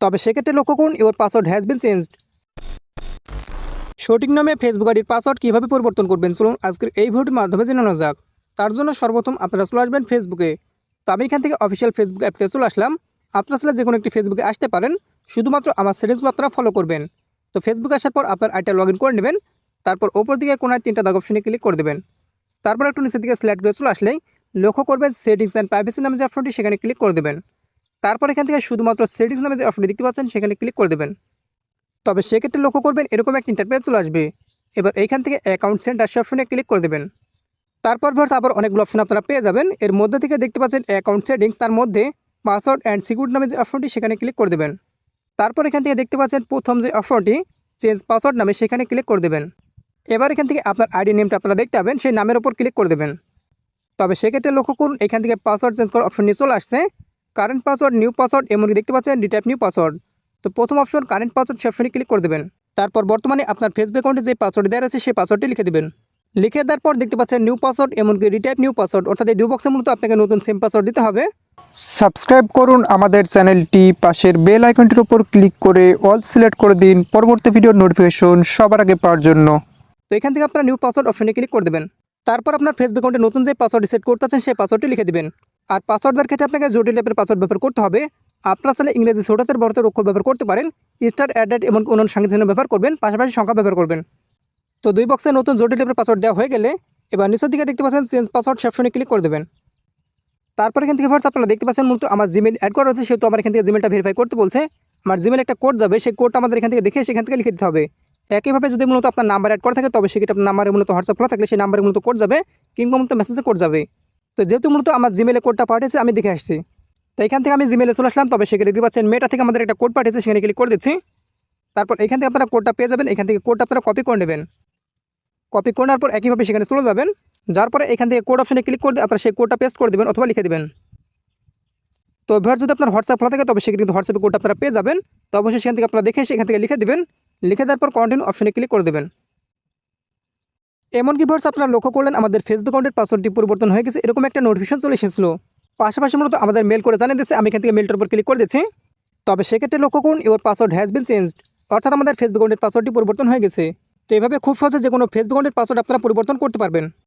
তবে সেক্ষেত্রে লক্ষ্য করুন your password has been changed সঠিক নামে ফেসবুক আইডির পাসওয়ার্ড কীভাবে পরিবর্তন করবেন? চলুন, আজকের এই ভিডিওর মাধ্যমে জানানো যাক। তার জন্য সর্বপ্রথম আপনারা চলে আসবেন ফেসবুকে তো আমি এখান থেকে অফিসিয়াল ফেসবুক অ্যাপতে চলে আসলাম। আপনারা আসলে যে কোনো একটি ফেসবুকে আসতে পারেন। শুধুমাত্র আমার সেটিংসগুলো আপনারা ফলো করবেন। তো ফেসবুকে আসার পর আপনার আইটা লগ ইন করে নেবেন। তারপর ওপর দিকে কোনায় তিনটা দাগ অপশনে ক্লিক করে দেবেন। তারপর একটু নিচের দিকে সিলেক্ট করে চলে আসলেই লক্ষ্য করবেন সেটিংস অ্যান্ড প্রাইভেসি নামে যে অপশনটি সেখানে ক্লিক করে দেবেন। তারপর এখান থেকে শুধুমাত্র সেটিংস নামে যে অপশনটি দেখতে পাচ্ছেন, সেখানে ক্লিক করে দেবেন। তবে সেক্ষেত্রে লক্ষ্য করবেন এরকম একটা ইন্টারপ্রেস চলে আসবে। এবার এইখান থেকে অ্যাকাউন্ট সেন্টার সে অপশনে ক্লিক করে দেবেন। তারপর ভার্স আবার অনেকগুলো অপশন আপনারা পেয়ে যাবেন। এর মধ্যে থেকে দেখতে পাচ্ছেন অ্যাকাউন্ট সেটিংস তার মধ্যে পাসওয়ার্ড অ্যান্ড সিকিউরিটি নামে যে অপশনটি সেখানে ক্লিক করে দেবেন। তারপর এখান থেকে দেখতে পাচ্ছেন প্রথম যে অপশনটি চেঞ্জ পাসওয়ার্ড নামে সেখানে ক্লিক করে দেবেন। এবার এখান থেকে আপনার আইডি নেমটা আপনারা দেখতে পাবেন, সেই নামের ওপর ক্লিক করে দেবেন। তবে সেক্ষেত্রে লক্ষ্য করুন, এখান থেকে পাসওয়ার্ড চেঞ্জ করার অপশন নিয়ে চলে আসছে। কারেন্ট পাসওয়ার্ড নিউ পাসওয়ার্ড এমনকি দেখতে পাচ্ছেন? রিটাইপ নিউ পাসওয়ার্ড তো প্রথম অপশন কারেন্ট পাসওয়ার্ড সে অপশনে ক্লিক করে দেবেন। তারপর বর্তমানে আপনার ফেসবুক অ্যাকাউন্টে যে পাসওয়ার্ড দেওয়া রয়েছে সেই পাসওয়ার্ডটি লিখে দেবেন। লিখে দেওয়ার পর দেখতে পাচ্ছেন নিউ পাসওয়ার্ড এমনকি রিটাইপ নিউ পাসওয়ার্ড অর্থাৎ এই দুই বক্সের মূলত আপনাকে নতুন সেম পাসওয়ার্ড দিতে হবে। সাবস্ক্রাইব করুন আমাদের চ্যানেলটি। পাশের বেল আইকনটির উপর ক্লিক করে অল সিলেক্ট করে দিন। পরবর্তী ভিডিওর নোটিফিকেশন সবার আগে পাওয়ার জন্য। তো এখান থেকে আপনার নিউ পাসওয়ার্ড অপশনে ক্লিক করে দেবেন। তারপর আপনার ফেসবুক অ্যাকাউন্টে নতুন যে পাসওয়ার্ড সেট করতে চাচ্ছেন সেই পাসওয়ার্ডটি লিখে দিবেন। আর পাসওয়ার্ড দেওয়ার ক্ষেত্রে আপনাকে জটিল টাইপের পাসওয়ার্ড ব্যবহার করতে হবে। আপনার চাইলে ইংরেজি ছোটাতের বড়তের অক্ষর ব্যবহার করতে পারেন। স্টার অ্যাডেট এবং অন্যান্য সাংখ্যিক ব্যবহার করবেন, পাশাপাশি সংখ্যা ব্যবহার করবেন। তো দুই বক্সে নতুন জটিল টাইপের পাসওয়ার্ড দেওয়া হয়ে গেলে এবার নিচের দিকে দেখতে পাচ্ছেন চেঞ্জ পাসওয়ার্ড সেপশনে ক্লিক করে দেবেন। তারপর এখান থেকে ফার্স্ট আপনারা দেখতে পাচ্ছেন মূলত আমার জিমেল অ্যাড করা রয়েছে, সেহেতু আমার এখান থেকে জিমেলটা ভেরিফাই করতে বলছে। আমার জিমেল একটা কোড যাবে, সেই কোডটা আমাদের এখান থেকে দেখে সেখান থেকে লিখে দিতে হবে। একইভাবে যদি মূলত আপনার নাম্বার অ্যাড করা থাকে, তবে সেক্ষেত্রে আপনার নাম্বারে মূলত হোয়াটসঅ্যাপ খোলা থাকলে সেই নাম্বারে মূলত কোড যাবে, কিংবা মূলত মেসেজে কোড যাবে। তো যেহেতু মূলত আমার জিমেলে কোডটা পাঠিয়েছে, আমি দেখে আসছি। তো এখান থেকে আমি জিমেলে চলে আসলাম, তবে সেখানে দেখতে পাচ্ছেন মেটা থেকে আমাদের একটা কোড পাঠিয়েছে, সেখানে ক্লিক করে দিচ্ছি। তারপর এখান থেকে আপনারা কোডটা পেয়ে যাবেন, এখান থেকে কোডটা আপনারা কপি করে নেবেন। কপি করে নেওয়ার পর একইভাবে সেখানে চলে যাবেন, যার পরে এখান থেকে কোড অপশনে ক্লিক করে দিয়ে আপনারা সেই কোডটা পেস্ট করে দেবেন অথবা লিখে দেবেন। তো এবার যদি আপনার হোয়াটসঅ্যাপ খোলা থাকে, তবে সেখানে কিন্তু হোয়াটসঅ্যাপে কোডটা আপনারা পেয়ে যাবেন। তো অবশ্যই সেখান থেকে আপনারা দেখে সেখান থেকে লিখে দেবেন। লিখে দেওয়ার পর কন্টিনিউ অপশনে ক্লিক করে দেবেন। এমনকি ভার্স আপনারা লক্ষ্য করলেন, আমাদের ফেসবুক অ্যাকাউন্টের পাসওয়ার্ডটি পরিবর্তন হয়ে গেছে। এরকম একটা নোটিফিকেশন চলে এসেছিল। পাশাপাশি মূলত আমাদের মেল করে জানিয়ে দিচ্ছে আমি এখান থেকে মেলটার উপর ক্লিক করে দিচ্ছি তবে সেক্ষেত্রে লক্ষ্য করুন your password has been changed অর্থাৎ আমাদের ফেসবুক অ্যাকাউন্টের পাসওয়ার্ডটি পরিবর্তন হয়ে গেছে। তো এভাবে খুব সহজে যে কোনো ফেসবুক অ্যাকাউন্টের পাসওয়ার্ড আপনারা পরিবর্তন করতে পারবেন।